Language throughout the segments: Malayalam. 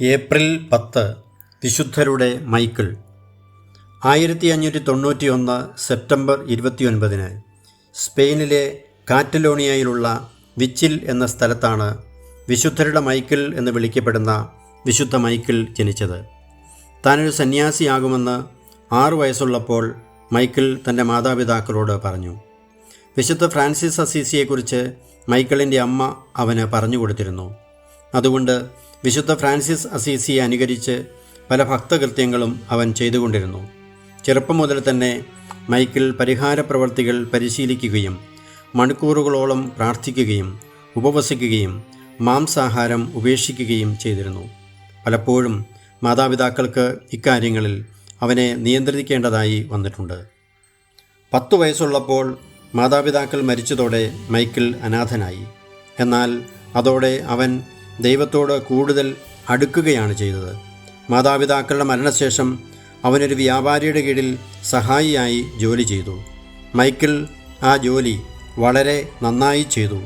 ഏപ്രിൽ പത്ത് വിശുദ്ധരുടെ മൈക്കിൾ. ആയിരത്തി അഞ്ഞൂറ്റി തൊണ്ണൂറ്റി ഒന്ന് സെപ്റ്റംബർ ഇരുപത്തിയൊൻപതിന് സ്പെയിനിലെ കാറ്റലോണിയയിലുള്ള വിച്ചിൽ എന്ന സ്ഥലത്താണ് വിശുദ്ധരുടെ മൈക്കിൾ എന്ന് വിളിക്കപ്പെടുന്ന വിശുദ്ധ മൈക്കിൾ ജനിച്ചത്. താനൊരു സന്യാസിയാകുമെന്ന് ആറു വയസ്സുള്ളപ്പോൾ മൈക്കിൾ തന്റെ മാതാപിതാക്കളോട് പറഞ്ഞു. വിശുദ്ധ ഫ്രാൻസിസ് അസീസിയെക്കുറിച്ച് മൈക്കിളിന്റെ അമ്മ അവന് പറഞ്ഞു കൊടുത്തിരുന്നു. അതുകൊണ്ട് വിശുദ്ധ ഫ്രാൻസിസ് അസീസിയെ അനുകരിച്ച് പല ഭക്തകൃത്യങ്ങളും അവൻ ചെയ്തുകൊണ്ടിരുന്നു. ചെറുപ്പം മുതൽ തന്നെ മൈക്കിൾ പരിഹാര പ്രവർത്തികൾ പരിശീലിക്കുകയും മണിക്കൂറുകളോളം പ്രാർത്ഥിക്കുകയും ഉപവസിക്കുകയും മാംസാഹാരം ഉപേക്ഷിക്കുകയും ചെയ്തിരുന്നു. പലപ്പോഴും മാതാപിതാക്കൾക്ക് ഇക്കാര്യങ്ങളിൽ അവനെ നിയന്ത്രിക്കേണ്ടതായി വന്നിട്ടുണ്ട്. പത്തു വയസ്സുള്ളപ്പോൾ മാതാപിതാക്കൾ മരിച്ചതോടെ മൈക്കിൾ അനാഥനായി. എന്നാൽ അതോടെ അവൻ ദൈവത്തോട് കൂടുതൽ അടുക്കുകയാണ് ചെയ്തത്. മാതാപിതാക്കളുടെ മരണശേഷം അവനൊരു വ്യാപാരിയുടെ കീഴിൽ സഹായിയായി ജോലി ചെയ്തു. മൈക്കിൾ ആ ജോലി വളരെ നന്നായി ചെയ്തു.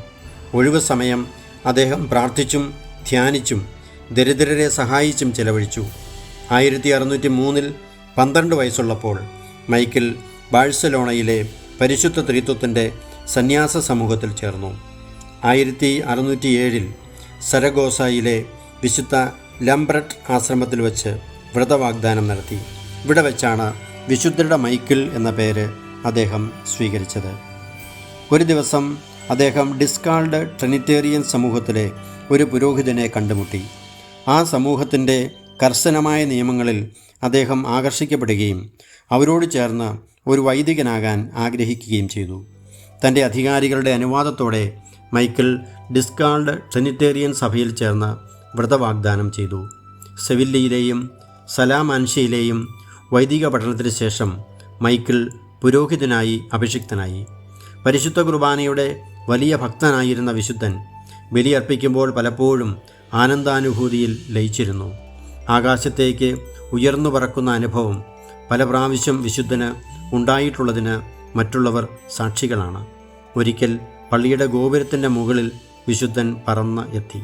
ഒഴിവ് സമയം അദ്ദേഹം പ്രാർത്ഥിച്ചും ധ്യാനിച്ചും ദരിദ്രരെ സഹായിച്ചും ചെലവഴിച്ചു. ആയിരത്തി അറുന്നൂറ്റി മൂന്നിൽ പന്ത്രണ്ട് വയസ്സുള്ളപ്പോൾ മൈക്കിൾ ബാഴ്സലോണയിലെ പരിശുദ്ധ ത്രിത്വത്തിന്റെ സന്യാസ സമൂഹത്തിൽ ചേർന്നു. ആയിരത്തി അറുന്നൂറ്റി ഏഴിൽ സരഗോസയിലെ വിശുദ്ധ ലംബ്രട്ട് ആശ്രമത്തിൽ വെച്ച് വ്രതവാഗ്ദാനം നടത്തി. ഇവിടെ വെച്ചാണ് വിശുദ്ധരുടെ മൈക്കിൾ എന്ന പേര് അദ്ദേഹം സ്വീകരിച്ചത്. ഒരു ദിവസം അദ്ദേഹം ഡിസ്കാൾഡ് ട്രിനിറ്റേറിയൻ സമൂഹത്തിലെ ഒരു പുരോഹിതനെ കണ്ടുമുട്ടി. ആ സമൂഹത്തിന്റെ കർശനമായ നിയമങ്ങളിൽ അദ്ദേഹം ആകർഷിക്കപ്പെടുകയും അവരോട് ചേർന്ന് ഒരു വൈദികനാകാൻ ആഗ്രഹിക്കുകയും ചെയ്തു. തന്റെ അധികാരികളുടെ അനുവാദത്തോടെ മൈക്കിൾ ഡിസ്കാൾഡ് ട്രിനിറ്റേറിയൻ സഭയിൽ ചേർന്ന് വ്രതവാഗ്ദാനം ചെയ്തു. സെവില്ലയിലെയും സലാമാൻഷയിലെയും വൈദിക പഠനത്തിന് ശേഷം മൈക്കിൾ പുരോഹിതനായി അഭിഷിക്തനായി. പരിശുദ്ധ കുർബാനയുടെ വലിയ ഭക്തനായിരുന്ന വിശുദ്ധൻ ബലിയർപ്പിക്കുമ്പോൾ പലപ്പോഴും ആനന്ദാനുഭൂതിയിൽ ലയിച്ചിരുന്നു. ആകാശത്തേക്ക് ഉയർന്നു പറക്കുന്ന അനുഭവം പല പ്രാവശ്യം വിശുദ്ധന് ഉണ്ടായിട്ടുള്ളതിന് മറ്റുള്ളവർ സാക്ഷികളാണ്. ഒരിക്കൽ പള്ളിയുടെ ഗോപുരത്തിന്റെ മുകളിൽ വിശുദ്ധൻ പറന്ന് എത്തി.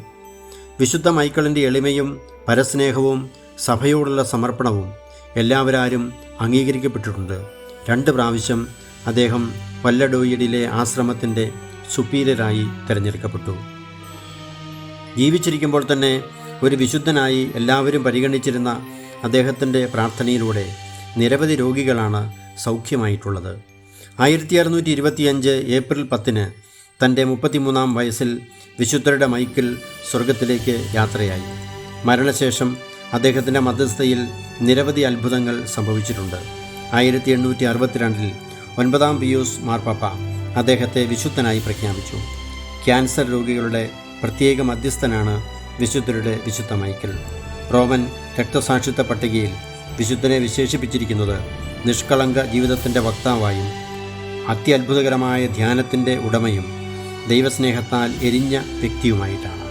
വിശുദ്ധ മൈക്കിളിന്റെ എളിമയും പരസ്നേഹവും സഭയോടുള്ള സമർപ്പണവും എല്ലാവരും അംഗീകരിക്കപ്പെട്ടിട്ടുണ്ട്. രണ്ട് പ്രാവശ്യം അദ്ദേഹം വല്ലഡോയിഡിലെ ആശ്രമത്തിന്റെ സുപ്പീരിയറായി തിരഞ്ഞെടുക്കപ്പെട്ടു. ജീവിച്ചിരിക്കുമ്പോൾ തന്നെ ഒരു വിശുദ്ധനായി എല്ലാവരും പരിഗണിച്ചിരുന്ന അദ്ദേഹത്തിന്റെ പ്രാർത്ഥനയിലൂടെ നിരവധി രോഗികളാണ് സൗഖ്യമായിട്ടുള്ളത്. ആയിരത്തി അറുന്നൂറ്റി ഇരുപത്തിയഞ്ച് ഏപ്രിൽ പത്തിന് തന്റെ മുപ്പത്തിമൂന്നാം വയസ്സിൽ വിശുദ്ധരുടെ മൈക്കിൽ സ്വർഗത്തിലേക്ക് യാത്രയായി. മരണശേഷം അദ്ദേഹത്തിന്റെ മധ്യസ്ഥയിൽ നിരവധി അത്ഭുതങ്ങൾ സംഭവിച്ചിട്ടുണ്ട്. ആയിരത്തി എണ്ണൂറ്റി അറുപത്തിരണ്ടിൽ ഒൻപതാം പിയൂസ് മാർപ്പാപ്പ അദ്ദേഹത്തെ വിശുദ്ധനായി പ്രഖ്യാപിച്ചു. ക്യാൻസർ രോഗികളുടെ പ്രത്യേക മധ്യസ്ഥനാണ് വിശുദ്ധരുടെ വിശുദ്ധ മൈക്കിൾ. റോമൻ രക്തസാക്ഷിത്വ പട്ടികയിൽ വിശുദ്ധനെ വിശേഷിപ്പിച്ചിരിക്കുന്നത് നിഷ്കളങ്ക ജീവിതത്തിന്റെ വക്താവായും അത്യത്ഭുതകരമായ ധ്യാനത്തിന്റെ ഉടമയും ദൈവസ്നേഹത്താൽ എരിഞ്ഞ വ്യക്തിയുമായിട്ടാണ്.